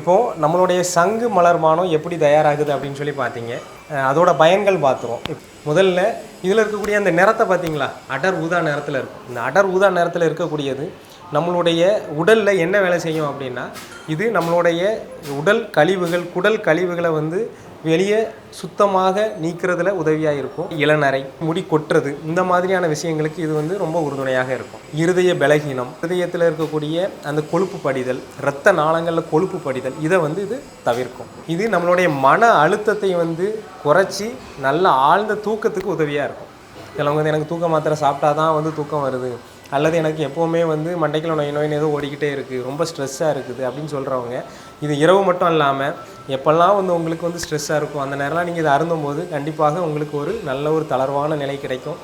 இப்போது நம்மளுடைய சங்கு மலர்பானம் எப்படி தயாராகுது அப்படின்னு சொல்லி பார்த்தீங்க. அதோட பயன்கள் பார்த்துருவோம். முதல்ல இதில் இருக்கக்கூடிய அந்த நிறத்தை பார்த்தீங்களா? அடர் ஊதா நிறத்தில் இருக்கும். இந்த அடர் ஊதா நிறத்தில் இருக்கக்கூடியது நம்மளுடைய உடலில் என்ன வேலை செய்யும் அப்படின்னா இது நம்மளுடைய உடல் கழிவுகள் குடல் கழிவுகளை வந்து வெளியே சுத்தமாக நீக்கிறதுல உதவியாக இருக்கும். இளநரை முடி கொட்டுறது இந்த மாதிரியான விஷயங்களுக்கு இது வந்து ரொம்ப உறுதுணையாக இருக்கும். இருதய பலகீனம் இருதயத்தில் இருக்கக்கூடிய அந்த கொழுப்பு படிதல் இரத்த நாளங்களில் கொழுப்பு படிதல் இதை வந்து இது தவிர்க்கும். இது நம்மளுடைய மன அழுத்தத்தை வந்து குறைச்சி நல்ல ஆழ்ந்த தூக்கத்துக்கு உதவியாக இருக்கும். சிலவங்க வந்து எனக்கு தூக்க மாத்திரை சாப்பிட்டா தான் வந்து தூக்கம் வருது. அல்லது எனக்கு எப்போவுமே வந்து மண்டைக்கில் நோய் நோயின்னு ஏதோ ஓடிக்கிட்டே இருக்குது ரொம்ப ஸ்ட்ரெஸ்ஸாக இருக்குது அப்படின்னு சொல்கிறவங்க இது இரவு மட்டும் இல்லாமல் எப்போல்லாம் வந்து உங்களுக்கு வந்து ஸ்ட்ரெஸ்ஸாக இருக்கும் அந்த நேரம்லாம் நீங்கள் இதை அருந்தும் போது கண்டிப்பாக உங்களுக்கு ஒரு நல்ல ஒரு தளர்வான நிலை கிடைக்கும்.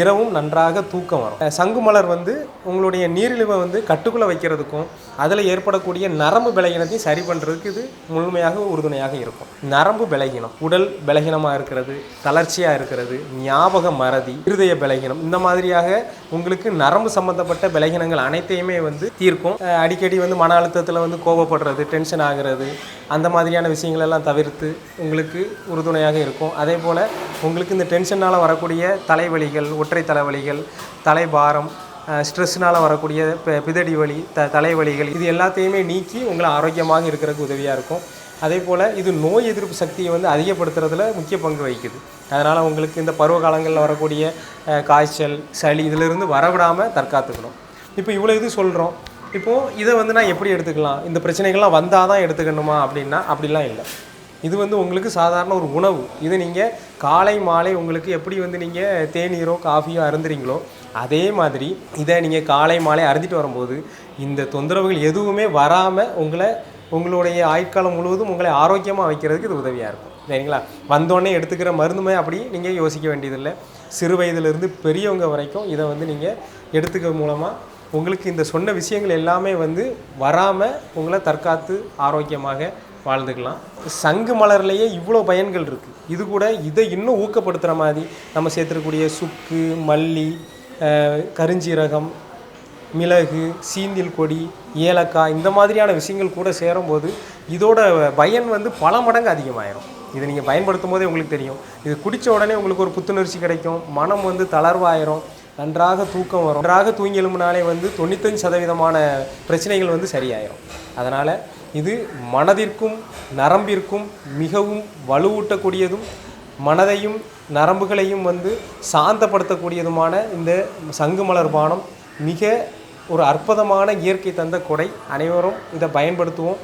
இரவும் நன்றாக தூக்கம் வரும். சங்கு மலர் வந்து உங்களுடைய நீரிழிவை வந்து கட்டுக்குள்ளே வைக்கிறதுக்கும் அதில் ஏற்படக்கூடிய நரம்பு பலகீனத்தையும் சரி பண்ணுறதுக்கு இது முழுமையாக உறுதுணையாக இருக்கும். நரம்பு பலகீனம் உடல் பலகீனமாக இருக்கிறது தளர்ச்சியாக இருக்கிறது ஞாபக மறதி இருதய பலகீனம் இந்த மாதிரியாக உங்களுக்கு நரம்பு சம்பந்தப்பட்ட பலகீனங்கள் அனைத்தையுமே வந்து தீர்க்கும். அடிக்கடி வந்து மன அழுத்தத்தில் வந்து கோபப்படுறது டென்ஷன் ஆகிறது அந்த மாதிரியான விஷயங்களெல்லாம் தவிர்த்து உங்களுக்கு உறுதுணையாக இருக்கும். அதே போல் உங்களுக்கு இந்த டென்ஷனால் வரக்கூடிய தலைவலிகள் ஒற்றை தலைவலிகள் தலைபாரம் ஸ்ட்ரெஸ்னால் வரக்கூடிய பி- பிதடி வலி த தலைவலிகள் இது எல்லாத்தையுமே நீக்கி உங்களை ஆரோக்கியமாக இருக்கிறதுக்கு உதவியாக இருக்கும். அதே போல் இது நோய் எதிர்ப்பு சக்தியை வந்து அதிகப்படுத்துறதுல முக்கிய பங்கு வகிக்குது. அதனால் உங்களுக்கு இந்த பருவ காலங்களில் வரக்கூடிய காய்ச்சல் சளி இதிலிருந்து வரவிடாமல் தற்காத்துக்கணும். இப்போ இவ்வளோ இது சொல்கிறோம் இப்போது இதை வந்து நான் எப்படி எடுத்துக்கலாம்? இந்த பிரச்சனைகள்லாம் வந்தால் தான் எடுத்துக்கணுமா அப்படின்னா அப்படிலாம் இல்லை. இது வந்து உங்களுக்கு சாதாரண ஒரு உணவு. இது நீங்கள் காலை மாலை உங்களுக்கு எப்படி வந்து நீங்கள் தேநீரோ காஃபியோ அருந்துறீங்களோ அதே மாதிரி இதை நீங்கள் காலை மாலை அருந்திட்டு வரும்போது இந்த தொந்தரவுகள் எதுவுமே வராமல் உங்களை உங்களுடைய ஆயுட்காலம் முழுவதும் உங்களை ஆரோக்கியமாக வைக்கிறதுக்கு இது உதவியாக இருக்கும். சரிங்களா? வந்தோடனே எடுத்துக்கிற மருந்துமே அப்படி நீங்கள் யோசிக்க வேண்டியதில்லை. சிறு வயதிலிருந்து பெரியவங்க வரைக்கும் இதை வந்து நீங்கள் எடுத்துக்க மூலமாக உங்களுக்கு இந்த சொன்ன விஷயங்கள் எல்லாமே வந்து வராமல் உங்களை தற்காத்து ஆரோக்கியமாக வாழ்ந்துக்கலாம். சங்கு மலர்லேயே இவ்வளோ பயன்கள் இருக்குது இது கூட இதை இன்னும் ஊக்கப்படுத்துகிற மாதிரி நம்ம சேர்த்துருக்கக்கூடிய சுக்கு மல்லி கருஞ்சீரகம் மிளகு சீந்தில் கொடி ஏலக்காய் இந்த மாதிரியான விஷயங்கள் கூட சேரும்போது இதோட பயன் வந்து பல மடங்கு அதிகமாயிரும். இதை நீங்கள் பயன்படுத்தும் போதே உங்களுக்கு தெரியும். இது குடித்த உடனே உங்களுக்கு ஒரு புத்துணர்ச்சி கிடைக்கும். மனம் வந்து தளர்வாயிரும். நன்றாக தூக்கம் வரும். நன்றாக தூங்கி எழும்பினாலே வந்து தொண்ணூத்தஞ்சு சதவீதமான பிரச்சனைகள் வந்து சரியாயிடும் அதனால் இது மனதிற்கும் நரம்பிற்கும் மிகவும் வலுவூட்டக்கூடியதும் மனதையும் நரம்புகளையும் வந்து சாந்தப்படுத்தக்கூடியதுமான இந்த சங்கு மலர் பானம் மிக ஒரு அற்புதமான இயற்கை தந்த கொடை. அனைவரும் இதை பயன்படுத்துவோம்.